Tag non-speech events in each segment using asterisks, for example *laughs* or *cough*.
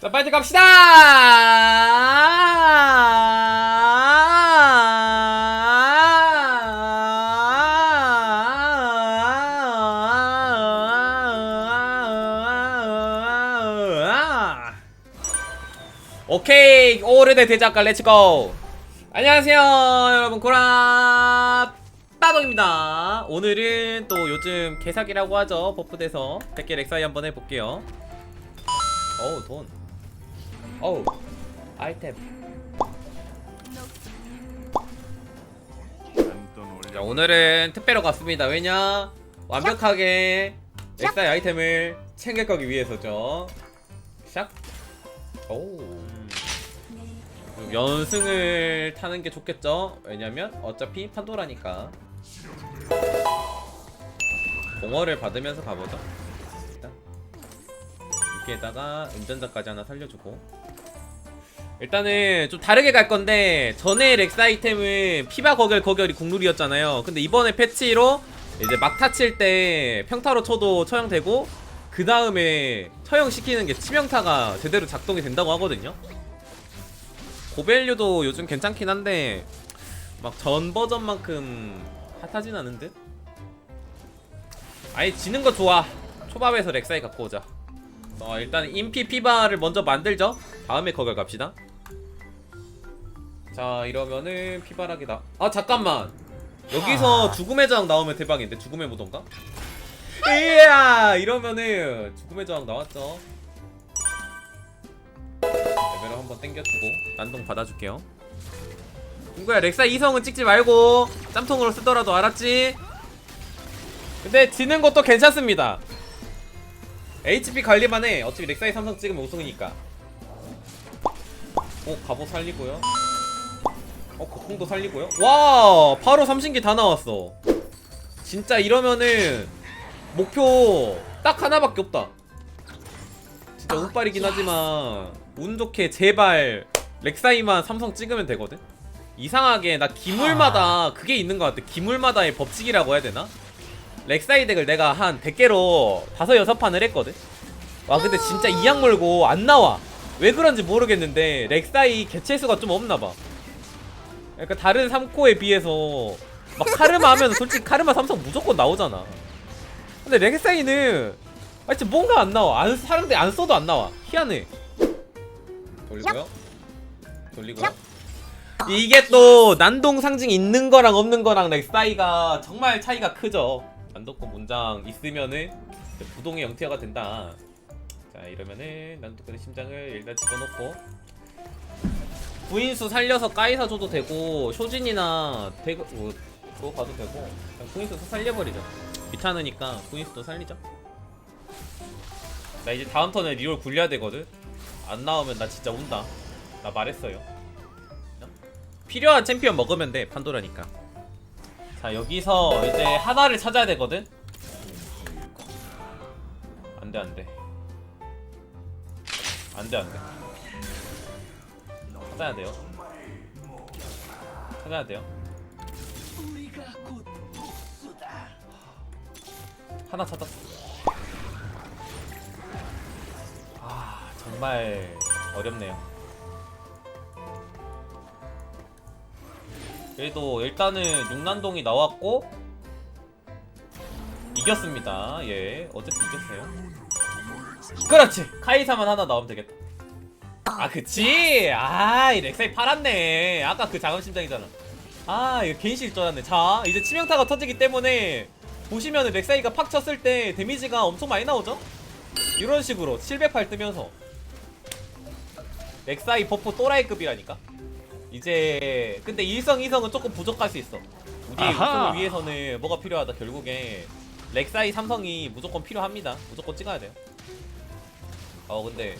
자, 빨리 갑시다! 오케이, 오래된 대작가 렛츠고! 안녕하세요, 여러분, 고라 빠동입니다. 오늘은 또 요즘 개사기라고 하죠. 버프돼서 100개 렉사이 한번 해볼게요. 어우 돈 어우 아이템. 자 오늘은 특배로 갔습니다. 왜냐? 완벽하게 엑사이 아이템을 챙겨가기 위해서죠. 샥 오. 연승을 타는 게 좋겠죠? 왜냐면 어차피 판도라니까. 공허를 받으면서 가보죠. 일단. 여기에다가 운전자까지 하나 살려주고 일단은 좀 다르게 갈 건데 전에 렉스 아이템은 피바 거결 거결이 국룰이었잖아요 근데 이번에 패치로 이제 막타 칠 때 평타로 쳐도 처형되고 그 다음에 처형시키는 게 치명타가 제대로 작동이 된다고 하거든요 고밸류도 요즘 괜찮긴 한데 막 전 버전만큼 핫하진 않은 듯? 아예 지는 거 좋아 초밥에서 렉사이 갖고 오자 어, 일단 인피 피바를 먼저 만들죠. 다음에 거걸 갑시다. 자, 이러면은 피바락이다. 아, 잠깐만. 여기서 죽음의 저항 나오면 대박인데 죽음의 무덤가? 이야, 이러면은 죽음의 저항 나왔죠. 레벨을 한번 땡겨주고 난동 받아줄게요. 친구야, 렉사 이성은 찍지 말고 짬통으로 쓰더라도 알았지? 근데 지는 것도 괜찮습니다. HP 관리만 해. 어차피 렉사이 삼성 찍으면 우승이니까. 어, 갑옷 살리고요. 어, 거콩도 살리고요. 와, 바로 삼신기 다 나왔어. 진짜 이러면은 목표 딱 하나밖에 없다. 진짜 운빨이긴 하지만 운 좋게 제발 렉사이만 삼성 찍으면 되거든. 이상하게 나 기물마다 그게 있는 것 같아. 기물마다의 법칙이라고 해야 되나? 렉사이 덱을 내가 한 100개로 다섯 여섯 판을 했거든. 와 근데 진짜 이악 물고 안 나와. 왜 그런지 모르겠는데 렉사이 개체수가 좀 없나 봐. 그러니까 다른 3코에 비해서 막 카르마 하면 솔직히 카르마 삼성 무조건 나오잖아. 근데 렉사이는 아 진짜 뭔가 안 나와. 안 사람들이 안 써도 안 나와. 희한해. 돌리고요. 돌리고요. 이게 또 난동 상징 있는 거랑 없는 거랑 렉사이가 정말 차이가 크죠. 난동권 문장 있으면은 부동의 영티어가 된다. 자 이러면은 난동권의 심장을 일단 집어넣고 구인수 살려서 까이사 줘도 되고 쇼진이나 대그 뭐, 그거 가도 되고 그냥 구인수 살려버리죠. 귀찮으니까 구인수도 살리죠. 나 이제 다음 턴에 리올 굴려야 되거든. 안 나오면 나 진짜 운다. 나 말했어요. 필요한 챔피언 먹으면 돼 판도라니까 자 여기서 이제 하나를 찾아야 되거든 안돼 안돼 안돼 안돼 찾아야 돼요 찾아야 돼요 하나 찾았어 아 정말 어렵네요 그래도 일단은 육난동이 나왔고 이겼습니다. 예, 어쨌든 이겼어요. 그렇지. 카이사만 하나 나오면 되겠다. 아, 그치. 아, 이 렉사이 팔았네. 아까 그 자금 심장이잖아. 아, 이거 괜시 쫄았네. 자, 이제 치명타가 터지기 때문에 보시면은 렉사이가 팍 쳤을 때 데미지가 엄청 많이 나오죠? 이런 식으로 708 뜨면서 렉사이 버프 또라이급이라니까. 이제 근데 일성 이성은 조금 부족할 수 있어. 우리. 우승을 위해서는 뭐가 필요하다. 결국에 렉사이 삼성이 무조건 필요합니다. 무조건 찍어야 돼요. 어 근데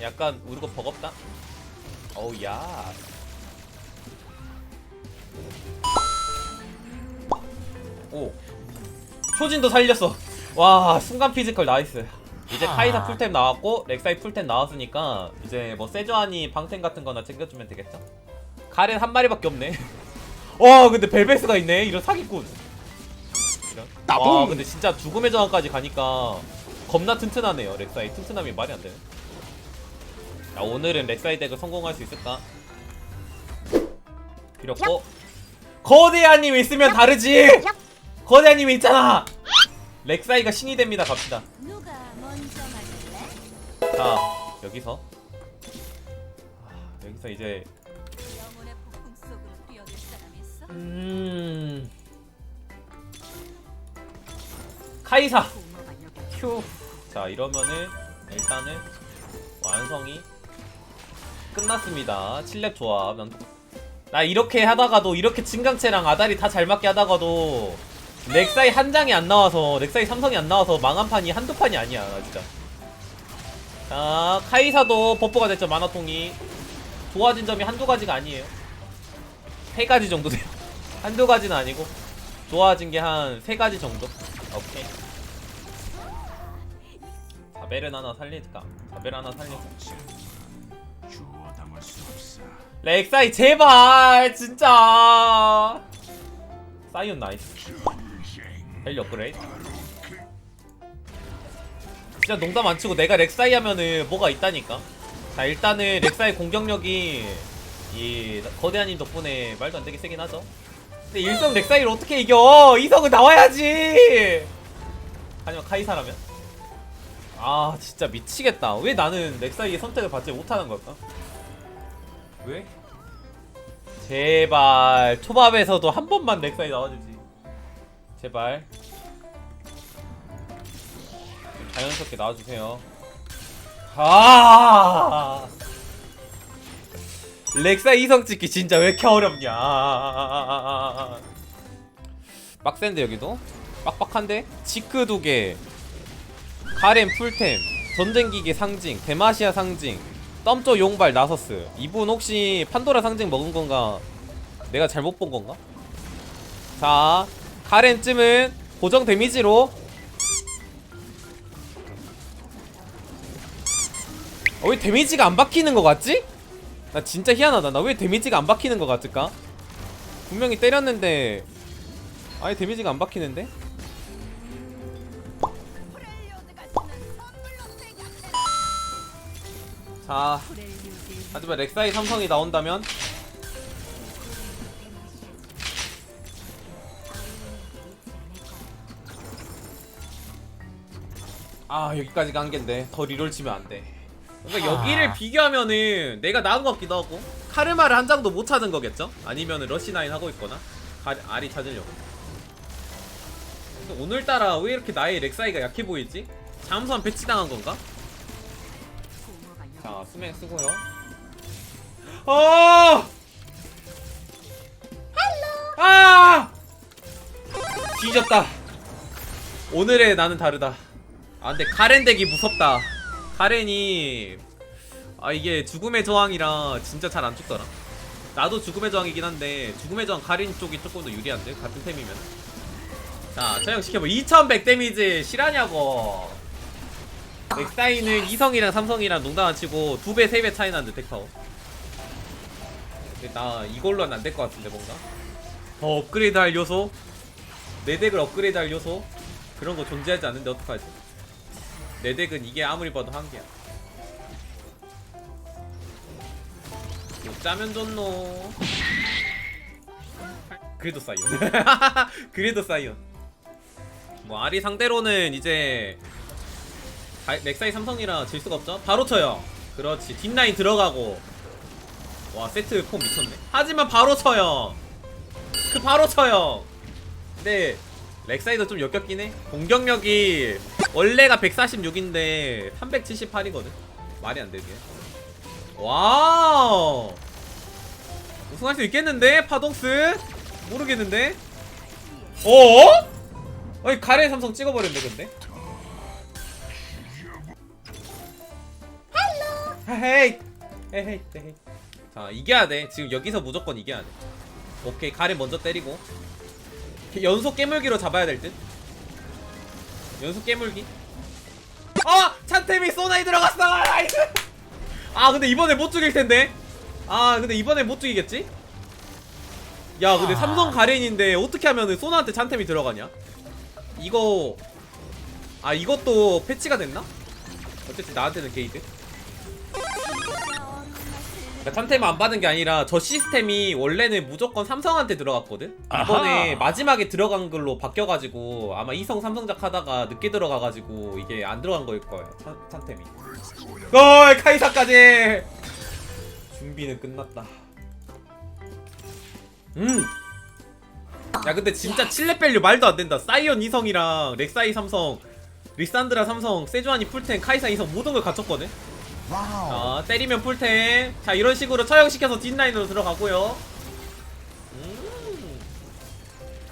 약간 우리 거 버겁다. 어우 야. 오. 효진도 살렸어. 와 순간 피지컬 나이스. 이제 카이사 풀템 나왔고 렉사이 풀템 나왔으니까 이제 뭐 세조안이 방템 같은 거나 챙겨주면 되겠죠? 가렌 한 마리밖에 없네 *laughs* 와 근데 벨베스가 있네 이런 사기꾼 이런! 와 근데 진짜 죽음의 저항까지 가니까 겁나 튼튼하네요 렉사이 튼튼함이 말이 안 되네 자 오늘은 렉사이 덱을 성공할 수 있을까? 필요 없고 거대한님 있으면 다르지! 거대한님 있잖아! 렉사이가 신이 됩니다 갑시다? 자 여기서. 아, 여기서 이제? 음. 카이사! 부모가 여기 큐. 자 이러면은 일단은 완성이 끝났습니다. 7렙 조합. 난- 나 이렇게 하다가도 이렇게 진강체랑 아다리 다 잘 맞게 하다가도 렉사이 한 장이 안 나와서 렉사이 삼성이 안 나와서 망한 판이 한두 판이 아니야 나 진짜. 자 카이사도 버프가 됐죠 만화통이 좋아진 점이 한두 가지가 아니에요. 세 가지 정도 돼요. *laughs* 한두 가지는 아니고 좋아진 게 한 세 가지 정도. 오케이. 자벨은 하나 살릴까? 자벨 하나 살릴까? 렉사이 제발 진짜. 사이온 나이스. 벨리 업그레이드. 진짜 농담 안 치고 내가 렉사이 하면은 뭐가 있다니까. 자 일단은 렉사이 공격력이 이 거대한님 덕분에 말도 안 되게 세긴 하죠. 근데 일성 렉사이를 어떻게 이겨? 이성은 나와야지! 하지만 카이사라면? 아 진짜 미치겠다. 왜 나는 렉사이의 선택을 받지 못하는 걸까 왜? 제발 초밥에서도 한 번만 넥사이 나와주지. 제발. 좀 자연스럽게 나와주세요. 아! 렉사이 이성 찍기 진짜 왜 이렇게 어렵냐. 빡센데 여기도? 빡빡한데? 지크 두개. 가렘 풀템. 전쟁기계 상징. 데마시아 상징 덤조 용발 나서스 이분 혹시 판도라 상징 먹은 건가 내가 잘못 본 건가 자 가렌쯤은 고정 데미지로 어, 왜 데미지가 안 박히는 거 같지? 나 진짜 희한하다 나 왜 데미지가 안 박히는 거 같을까? 분명히 때렸는데 아예 데미지가 안 박히는데? 자 하지만 렉사이 삼성이 나온다면 아 여기까지가 한계인데 더 리롤 치면 안돼 그러니까 여기를 비교하면은 내가 나은 것 같기도 하고 카르마를 한 장도 못 찾은 거겠죠? 아니면은 러시나인 하고 있거나 가, 알이 찾으려고 오늘따라 왜 이렇게 나의 렉사이가 약해 보이지? 잠수함 배치당한 건가? 자, 수맹 쓰고요. 어! 아! 뒤졌다. 오늘의 나는 다르다. 아, 근데 가렌 덱이 무섭다. 가렌이 아 이게 죽음의 저항이라 진짜 잘 안 죽더라. 나도 죽음의 저항이긴 한데 죽음의 저항 가렌 쪽이 조금 더 유리한데 같은 템이면. 자, 처형 시켜봐. 2100 데미지 실하냐고. 넥사이는 이성이랑 삼성이랑 농담 안 치고 두 배, 세배 차이 나는데 덱파워. 근데 나 이걸로는 안 될 것 같은데 뭔가. 더 업그레이드 할 요소? 내 덱을 업그레이드 할 요소? 그런 거 존재하지 않는데 어떡하지? 내 덱은 이게 아무리 봐도 한계야. 못 짜면 좋노. 그래도 사이온. *laughs* 그래도 사이온. 뭐 아리 상대로는 이제 아, 넥사이 삼성이라 질 수가 없죠? 바로 쳐요. 그렇지. 뒷라인 들어가고. 와, 세트 폼 미쳤네. 하지만 바로 쳐요. 그 바로 쳐요. 근데 렉사이도 좀 역겹긴 해. 공격력이 원래가 146인데 378이거든. 말이 안 되게. 와우. 우승할 수 있겠는데? 파동스? 모르겠는데? 어? 아니 가렌 삼성 찍어버렸네 근데. 헤이. 헤이 헤이. 자 이겨야 돼. 지금 여기서 무조건 이겨야 돼. 오케이 가렌 먼저 때리고. 연속 깨물기로 잡아야 될듯. 연속 깨물기. 아! 찬템이 소나이 들어갔어! 나이스! 아 근데 이번에 못 죽일 텐데. 아 근데 이번에 못 죽이겠지? 야 근데 삼성 가렌인데 어떻게 하면은 소나한테 찬템이 들어가냐? 이거 아 이것도 패치가 됐나? 어쨌든 나한테는 게이드 그러니까 탐템 안 받은 게 아니라 저 시스템이 원래는 무조건 삼성한테 들어갔거든? 이번에 아하. 마지막에 들어간 걸로 바뀌어가지고 아마 이성 삼성작 하다가 늦게 들어가가지고 이게 안 들어간 거일 거예요 참, 탐템이. 어 카이사까지! 준비는 끝났다. 음! 야 근데 진짜 칠레벨류 말도 안 된다. 사이언 이성이랑 렉사이 삼성 리산드라 삼성 세주아니 풀텐 카이사 이성 모든 걸 갖췄거든 자 때리면 풀템. 자 이런 식으로 처형시켜서 뒷라인으로 들어가고요. 음.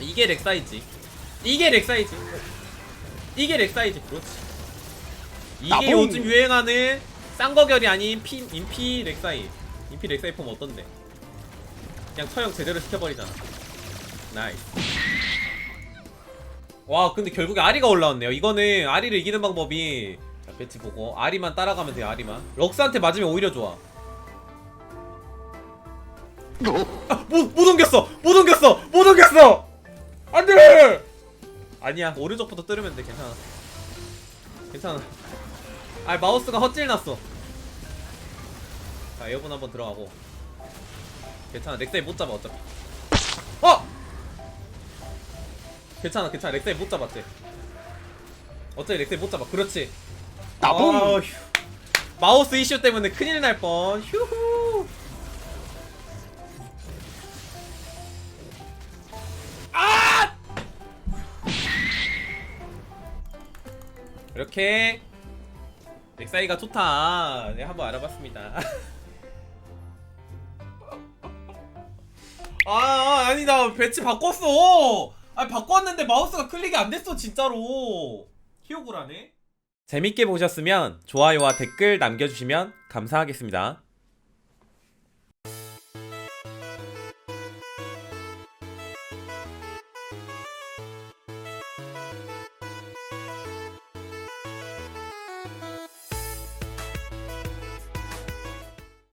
이게 렉사이지 이게 렉사이지 이게 렉사이지 그렇지. 이게 나봉. 요즘 유행하는 쌍거결이 아닌 피, 인피 렉사이. 인피 렉사이 폼 어떤데? 그냥 처형 제대로 시켜버리잖아. 나이스. 와 근데 결국에 아리가 올라왔네요. 이거는 아리를 이기는 방법이 자 배치 보고. 아리만 따라가면 돼요 아리만. 럭스한테 맞으면 오히려 좋아. 아, 못, 못 옮겼어! 못 옮겼어! 못 옮겼어! 안 돼! 아니야. 오른쪽부터 뚫으면 돼. 괜찮아. 괜찮아. 아 마우스가 헛질 났어. 자 에어본 한번 들어가고. 괜찮아. 넥사이 못 잡아 어차피. 어! 괜찮아 괜찮아. 렉사이 못 잡았지? 어차피 렉사이 못 잡아. 그렇지 나봉. 아휴. 마우스 이슈 때문에 큰일 날 뻔. 휴후. 아! 이렇게 렉사이가 좋다. 네 한번 알아봤습니다. *laughs* 아 아니 나 배치 바꿨어. 아 바꿨는데 마우스가 클릭이 안 됐어 진짜로. 히오구라네 재밌게 보셨으면 좋아요와 댓글 남겨주시면 감사하겠습니다